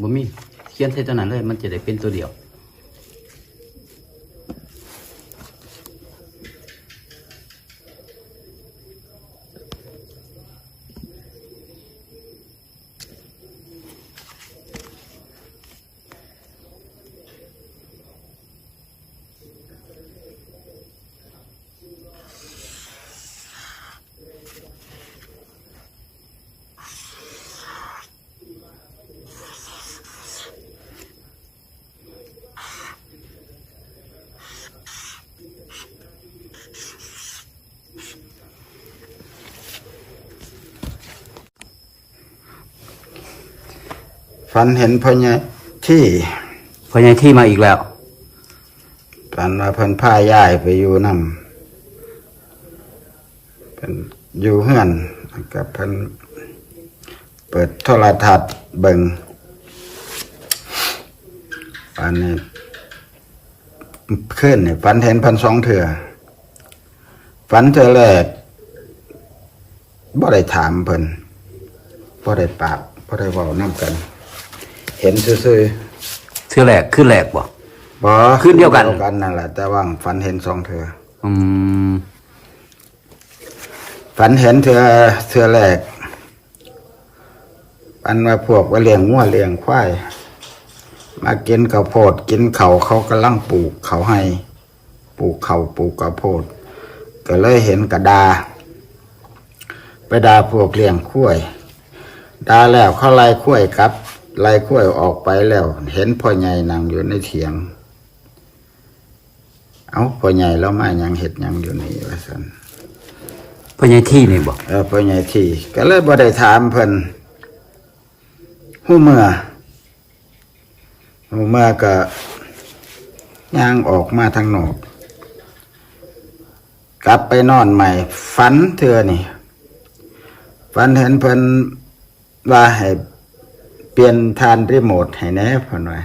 บ่มีเขียนใส่ตัวนั้นเลย มันจะได้เป็นตัวเดียว ฝันเห็นพ่อใหญ่ที่พอใหญ่ที่มาอีกแล้วฝันว่าเพิ่นพาย้ายไปอยู่นำเป็นอยู่เฮือนกับเพิ่นเปิดโทรทัศน์เบิ่งฝันนี้ขึ้นนี่ฝันเห็นเพันสองเถื่อฝันเถื่อแรกบ่ได้ถามเพิ่นบ่ได้ปากบ่ได้เว้านํกัน เห็นซื่อๆเทื่อแรกขึ้นแรกบ่บ่คืนเดียวกัน กันนั่นแหละแต่ว่าฝันเห็นสองเถืออืมฝันเห็นเถือเถือแรกฝันว่าพวกว่าเลี้ยงงัวเลี้ยงควายมากินข้าวโพดกินเขาวเขากำลังปลูกเขาให้ ปลูกเขาวปลูกข้าวโพด ก็เลยเห็นกระดา ไปดาพวกเลี้ยงข้วยดาแล้วเขาไล่ข้วยกลับ ไล่ข้วยออกไปแล้ว เห็นพ่อใหญ่นั่งอยู่ในเถียง เอาพ่อใหญ่แล้วมาหยังเห็ดหยังอยู่นี่ว่าสันพอใหญ่ที่นี่บ่เออพ่อใหญ่ที่ ก็เลยบ่ได้ถามเพิ่นหู้เมื่อหู้เมื่อก็ย่างออกมาทางนอกกลับไปนอนใหม่ ฝันเถื่อนี่ฝันเห็นเพิ่นว่าให้ เปลี่ยนทานรีโมทให้แน่พิ่นว่า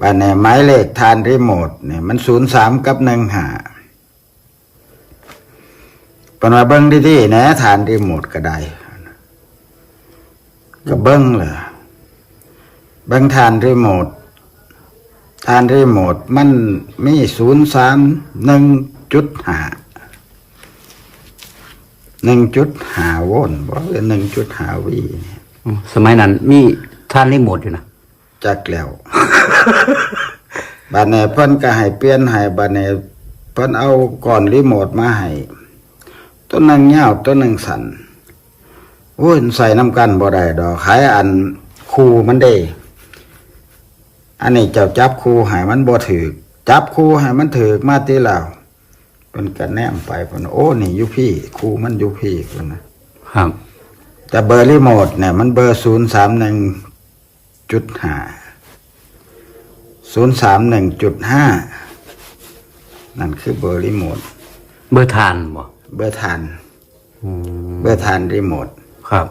บ้านเนี่ยหมายเลขทานรีโมทเนี่ยมันศูนย์สามกับหนึ่งหาปนว่าเบิ้งดีๆนะทานรีโมทก็ได้ก็เบิ้งเลยเบิ้งทานรีโมททานรีโมทมันมีศูนย์สามหนึ่งจุดหาหนึ่งจุดหาโวลต์บอกเลยหนึ่งจุดหาวีเนี่ย สมัยนั้นมีท่านรีโมทอยู่นะจักแล้ว บัดนี้เพิ่นก็ให้เปลี่ยนให้บัดนี้เพิ่นเอาก่อนรีโมทมาให้ตัวหนึงยาวตัวหนึงสั้นโอ้ยใส่น้ำกันบ่ได้ดอกขายอันคูมันเด้ อันนี้เจ้าจับคูให้มันบ่ถือจับคูให้มันถือมาติแล้วเพิ่นก็แนมไปเพิ่นโอ้นี่อยู่พี่คูมันอยู่พี่เพิ่นนะครับ แต่เบอร์รีโมทเนี่ยมันเบอร์ศูนย์สามหนึ่งจุดห้าศูนย์สามหนึ่งจุดห้านั่นคือเบอร์รีโมทเบอร์ทานบ่เบอร์ทานอืมเบอร์ทานรีโมทครับ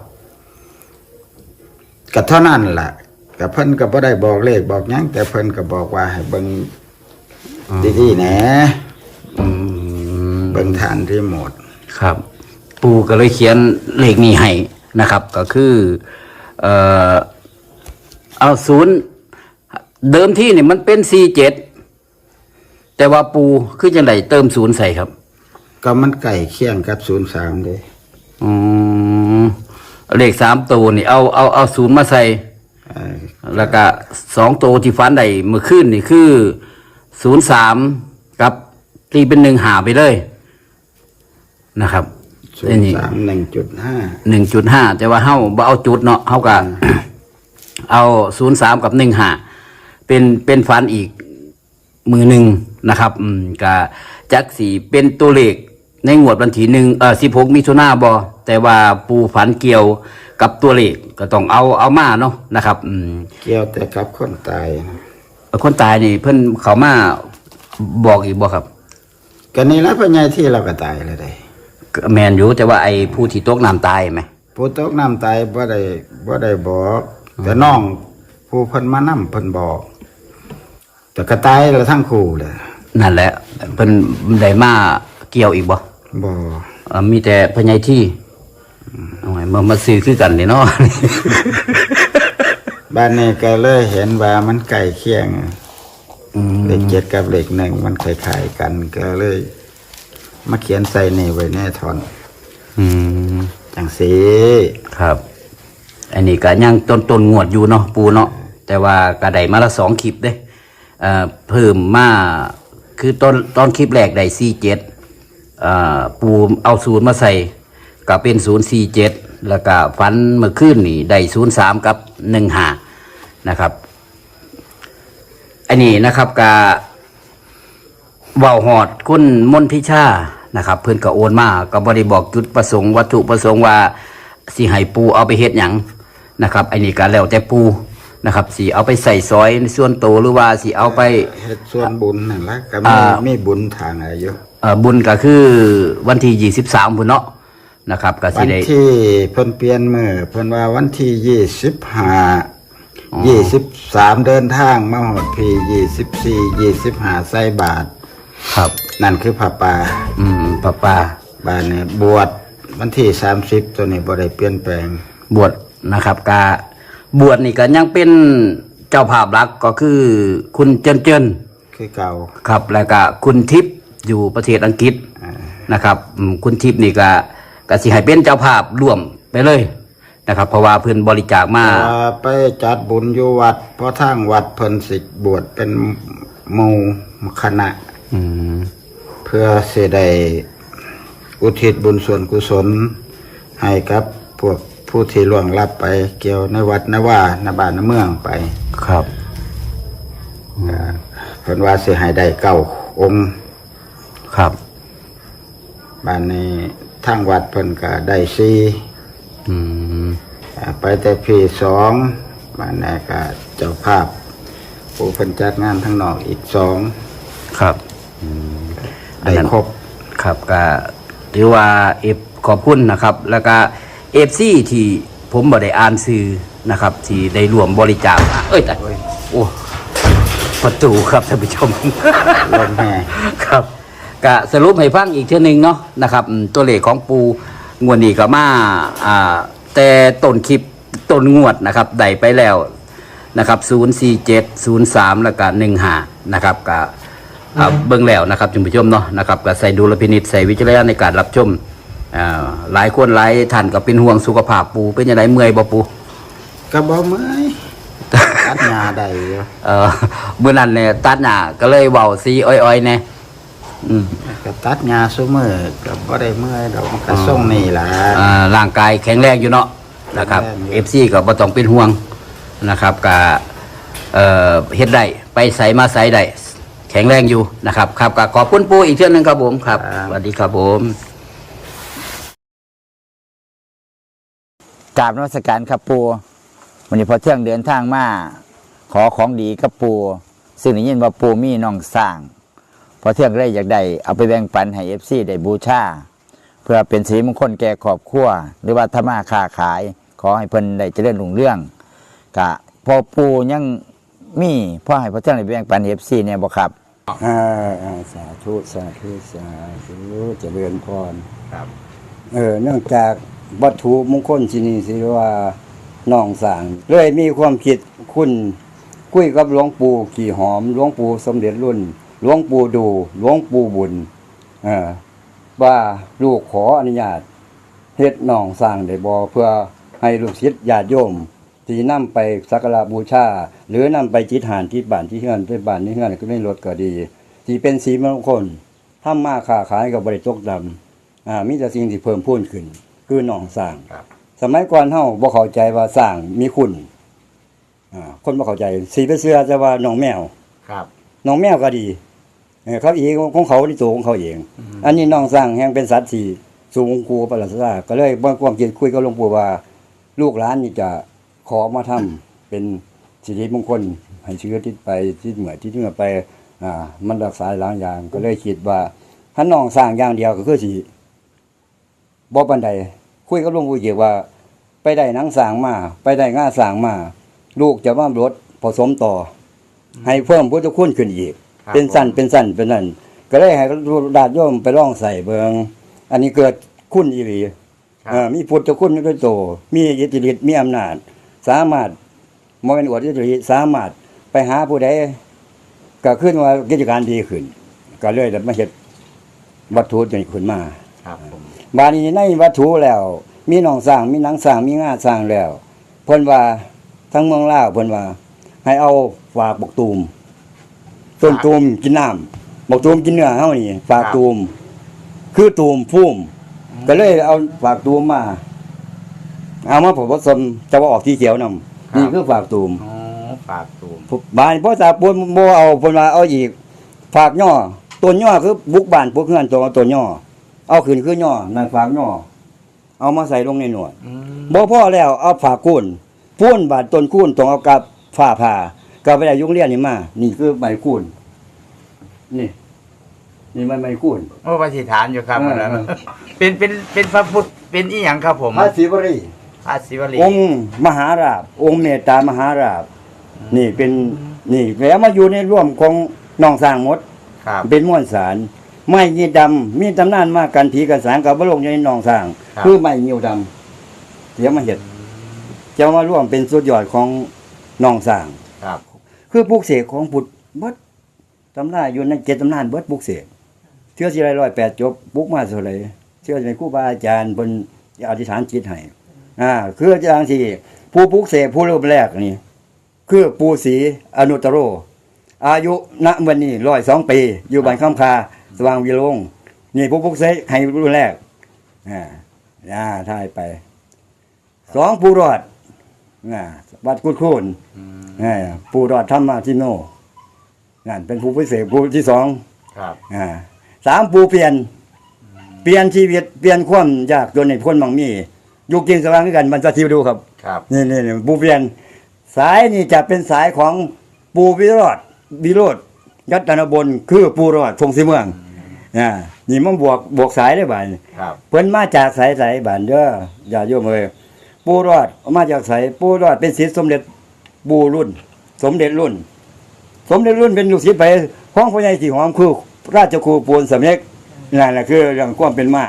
ก็เท่านั้นล่ะกับเพิ่นก็บ่ได้บอกเลขบอกหยังแต่เพิ่นก็บอกว่าให้เบิ่งดีๆแหนะอืมเบิ่งทานรีโมทครับ ปูก็เลยเขียนเลขนี้ให้ นะครับ ก็คือเอ่อเอาศูนย์เดิมที่เนี่ยมันเป็นสี่เจ็ดแต่ว่าปูคือจังไดเติมศูนย์ใส่ครับ ก็มันใกล้เคียงกับศูนย์สามเด้อืมเลขสามตัวนี่เอาเอาเอาศูนย์มาใส่เอ่อแล้วก็สองตัวที่ฟันได้เมื่อคืนนี่คือศูนย์สามกับตีเป็นหนึ่งหาไปเลยนะครับศูน ไอ้ย์นี่สามหนึ่งจุดห้าหนึ่งจุดห้าแต่ว่าเฮาบ่เอาจุดเนาะเฮาก็เอาศูนย์สามกับหนึ่งหาเป็นเป็นฟันอีกมือหนึ่งนะครับอืมกะจักสีเป็นตัวเลขในงวดวันที่หนึ่งเอ่อสิบหกมิถุนาบอแต่ว่าปูฝันเกี่ยวกับตัวเลขก็ต้องเอาเอามาเนาะนะครับอืมเกี่ยวแต่กับคนตายนะคนตายนี่ เพิ่นเขามาบอกอีกบ่ครับก็นี่แล้วพ่อใหญ่ที่เราก็ตายแล้วได้ แมนอยู่แต่ว่าไอ้ผู้ที่ตกน้ำตายไหมผู้ตกน้ำตายบ่ได้บ่ได้บอก แต่น้องผู้เพิ่นมานํเพิ่นบอก แต่ก็ตายแล้วทั้งคู่เลยนั่นแหละเพิ่นได้มาเกี่ยวอีกบ่บ่เอ่อมีแต่พญายที่เอาไงมามาซื้อคือกันนี่เนาะบ้านนี้ก็เลยเห็นว่ามันใกล้เคียงอืมเลขเจ็ดกับเลขหนึ่งมันคล้ายๆกันก็เลย มาเขียนใส่นี่ไว้แน่ทอนอืมจังสีครับ อันนี้ก็ยังต้นต้นงวดอยู่เนาะปูเนาะแต่ว่าก็ได้มาละสองคลิปเด้เอ่อเพิ่มมาคือตอนตอนคลิปแรกได้สี่เจ็ดอ่าปูเอาศูนย์มาใส่ก็เป็นศูนย์สี่เจ็ดแล้วก็ฟันเมื่อคืนนี่ได้ศูนย์สามกับหนึ่งหานะครับ อันนี้นะครับกา เว้าหอดคุณมนทิชานะครับ เพื่อนก็โอนมาก็บริบอกจุดประสงค์วัตถุประสงค์ว่าสิให้ปูเอาไปเฮ็ดหยังนะครับอันนี้ก็แล้วแต่ปูนะครับสิเอาไปใส่ซอยในส่วนโตวหรือว่าสิเอาไป เฮ็ดส่วนบุญนั่นละก็มีอ่า มีบุญทางอายุเอ่อบุญก็คือวันที่ยี่สิบสามพุ่นเนาะนะครับก็สิวันได้ ที่เพิ่นเปลี่ยนมือเพิ่นว่าวันที่ยี่สิบห้าอ๋อยี่สิบสามเดินทางมาหอดพียี่สิบสี่ยี่สิบห้าใส่บาท ครับ นั่นคือผ้าป่าอืมป้าป้าบาทเนี่ยบวชวันที่สามสิบตัวนี้บ่ได้เปลี่ยนแปลง บวชนะครับกาบวชนี่ก็ยังเป็นเจ้าภาพหลักก็คือคุณเจินเจินคือเก่าครับ แล้วก็คุณทิพย์อยู่ประเทศอังกฤษอ่านะครับอืมคุณทิพย์นี่ก็ก็สิให้เป็นเจ้าภาพร่วมไปเลยนะครับ เพราะว่าเพื่อนบริจาคมาอ่าไปจัดบุญอยู่วัด เพราะทางวัดเพิ่นสิบวชเป็นหมู่คณะอืม เพื่อสิได้อุทิศบุญส่วนกุศล ให้กับพวกผู้ที่ล่วงลับไปเกี่ยวในวัดนว่าในบ้านในเมืองไปครับเพิ่นว่าสิให้ได้เก้าองค์ครับบ้านนี้ทางวัดเพิ่นก็ได้สี่อืมอ่าไปแต่พี่สองบ้านนี้ก็เจ้าภาพผู้เพิ่นจัดงานทั้งนอกอีกสองครับ ได้ครบ ครับก็ถือว่าเอฟขอบคุณนะครับ แล้วก็เอฟซีที่ผมบ่ได้อ่านซื้อนะครับ ที่ได้รวมบริจาคมาเอ้ยแต่โอ้ประตูครับท่านผู้ชมลมแห่ ครับก็สรุปให้ฟังอีกเท่านึงเนาะนะครับอืมตัวเลขของปูงวดนี้ก็มาอ่าแต่ต้นคลิปต้นงวดนะครับได้ไปแล้วนะครับ047 03 แล้วก็15นะครับก็อ่า เบิ่งแล้วนะครับท่านผู้ชมเนาะนะครับก็ใส่ดูลพินิจใส่วิจารณญาณในการรับชมอ่าหลายคนหลายท่านก็เป็นห่วงสุขภาพปูเป็นยังไงเมื่อยบ่ปูก็บ่เมื่อยตัดหญ้าได้อยู่เออมื้อนั้นเนี่ยตัดหน้าก็เลยเว้าสีอ้อยๆแน่อืมก็ตัดหญ้าซุมื้อก็บ่ได้เมื่อยดอกมันก็ส่งนี่ล่ะอ่าร่างกายแข็งแรงอยู่เนาะนะครับแข็งแรงอยู่เอฟซีก็บ่ต้องเป็นห่วงนะครับก็เอ่อเฮ็ดได้ไปใส่มาใส่ได้แข็งแรงอยู่นะครับ ครับก็ขอบคุณปูอีกเทื่อนึงครับผมครับสวัสดีครับผมกราบนมัสการครับปูวันนี้พอเที่ยงเดินทางมา ขอของดีกับปูซึ่งได้ยินว่าปูมีน้องสร้าง พอเที่ยงได้อยากได้เอาไปแบ่งปันให้เอฟซีได้บูชาเพื่อเป็นสีมงคลแก่ครอบครัวหรือว่าธรรมาค้าขาย ขอให้เพิ่นได้เจริญรุ่งเรื่องกะพอปูยังมีพ่อให้พอเที่ยงได้แบ่งปันเอฟซีเนี่ยบ่ครับ อ่าอ่าสาธุสาธุสาธุเจริญพร ครับ เออเนื่องจากวัตถุมงคลที่นี่สิว่าน้องสางเลยมีความคิดคุณคุยกับหลวงปู่ขี่หอมหลวงปู่สมเด็จรุ่นหลวงปู่ดูหลวงปู่บุญเออว่าลูกขออนุญาตเฮ็ดน้องสร้างได้บ่เพื่อให้ลูกศิษย์ญาติโยม ที่นำไปสักการะบูชา หรือนำไปจิตหานที่บ้านที่เฮือนที่บ้านที่เฮือนก็ไม่ลดก็ดีที่เป็นสีมงคลทำมาค้าขายกับบริตกดำอ่ามีแต่สิ่งที่เพิ่มพูนขึ้น คือหนองสร้างครับสมัยก่อนเฮาบ่เข้าใจว่าสร้างมีคุณอ่าคนบ่เข้าใจสีไปเสื้อจะว่าหนองแมวครับน้องแมวก็ดีเออเขาเองของเขาที่ตัวของเขาเอง อันนี้น้องสร้างแห่งเป็นสัตว์ที่สูงกูประหลาดซาก็เลยบ่ความคิดคุยกับหลวงปู่ว่า ลูกหลานนี่จะ ขอมาทำเป็นสิริมงคลให้เชื้อที่ไปที่เหมือที่เหมือไปอ่ามันรักษาหลายอย่าง ก็เลยคิดว่าถ้าน้องสร้างอย่างเดียวก็คือสิบ่ปานใดคุยกับหลวงปู่เกี่ยวว่า ไปได้หนังสร้างมา ไปได้ง่าสร้างมา ลูกจะมารถผสมต่ออให้เพิ่มพุทธคุณขึ้นอีกครับเป็นสั้นเป็นสั้นเป็นนั่นก็เลยให้ดาดโยมไปลองใส่เบิงอันนี้เกิดคุณอีหลีครับเอ่อมีพุทธคุณด้วยโต มีอิทธิฤทธิ์มีอำนาจ สามารถบ่แม่นอวดอุตริสามารถไปหาผู้ใดก็ขึ้นว่ากิจการดีขึ้น ก็เลยได้มาเฮ็ดวัตถุจนขึ้นมาครับผมบาดนี้ในวัตถุแล้ว มีหนองสร้างมีหนังสร้างมีงาสร้างแล้วเพิ่นว่าทั้งเมืองลาวเพิ่นว่า ให้เอาฝากบกตูมต้นตูมกินน้ำบกตูมกินเนื้อเฮานี่ฝากตูม คือตูมพุ่มก็เลยเอาฝากตูมมา เอามาผสมจะว่าออกที่เขียวนำนี่คือฝากตูมอ๋อฝากตูมบ้านพ่อตาปูนโมเอาเพิ่นว่าเอาอีก ฝากย่อต้นย่อคือบุกบ้านพวกเฮือนตัวต้นย่อเอาขึ้นคือย่อนั่นฝากย่อเอามาใส่ลงในหนวดบ่พอแล้วเอาฝากกุ้นพูนบาดต้นกุ้นต้องเอากับฝ้าผ่าก็ไปได้ยุงเรียนนี่มา นี่คือใบกุ้นนี่ นี่มันใบกุ้น โอ้ปฏิฐานอยู่ครับเออ อันนั้นเออเป็นเป็นเป็นพระพุทธเป็นอีหยังครับผมพระศิวรี พระศิวลีองค์มหาราบ องค์เมตตามหาราบ นี่เป็นนี่แล้วมาอยู่ในร่วมของน้องสร้างหมด ครับ เป็นม้วนสารไม้ยีดำมีตำนานมากกันผีกันสางกับบลงอยู่ในหนองสร้าง ครับ คือไม้เหี่ยวดำเดี๋ยวมาเห็ดจะมาร่วมเป็นสุดยอดของหนองสร้าง ครับคือปลูกเสกของพุทธเบิดตำนานอยู่ในเจ็ดตำนานเบิดปลูกเสกเชื่อสิไรร้อยแปดจบปลูกมาเท่าไหรเชื่อสิเป็นครูบาอาจารย์บนอธิษฐานจิตให้ อ่าคืออาจารย์ที่ผู้ปลูกเสกผู้เริ่มแรกนี่ คือปูศรีอนุตตโร อายุณวันนี้ร้อยสองปี อยู่บ้านคำคา สว่างวิโรงนี่ผู้พุกเสกให้รุ่นแรกอ่าอ่าทายไปสองปูรอดอ่าวัดกุดคูนอ่าปูรอดธรรมาทิโนนั่นเป็นผู้พิเศษผู้ที่สองครับอ่าสามปูเปลี่ยน เปลี่ยนชีวิตเปลี่ยนความยากจนในพ้นบางมี อยู่กินสว่างด้วยกันมันจะทิวดูครับ ครับ นี่นี่นี่ปูเปลี่ยน สายนี่จะเป็นสายของปูวิโรธวิโรธยัตนบนคือปูรอดทงสีเมืองอ่านี่มันบวกบวกสายได้บ่ายครับ เพิ่นมาจากสายสายบ้านเด้ออย่าโยมเอ้ยปูรอดมาจากสายปูรอดเป็นศิษย์สมเด็จปูรุ่น สมเด็จรุ่น สมเด็จรุ่นเป็นลูกศิษย์ไปของพ่อใหญ่สีหอมคือ ราชครูปูนสำเร็จนั่นแหละคือเรื่องความเป็นมา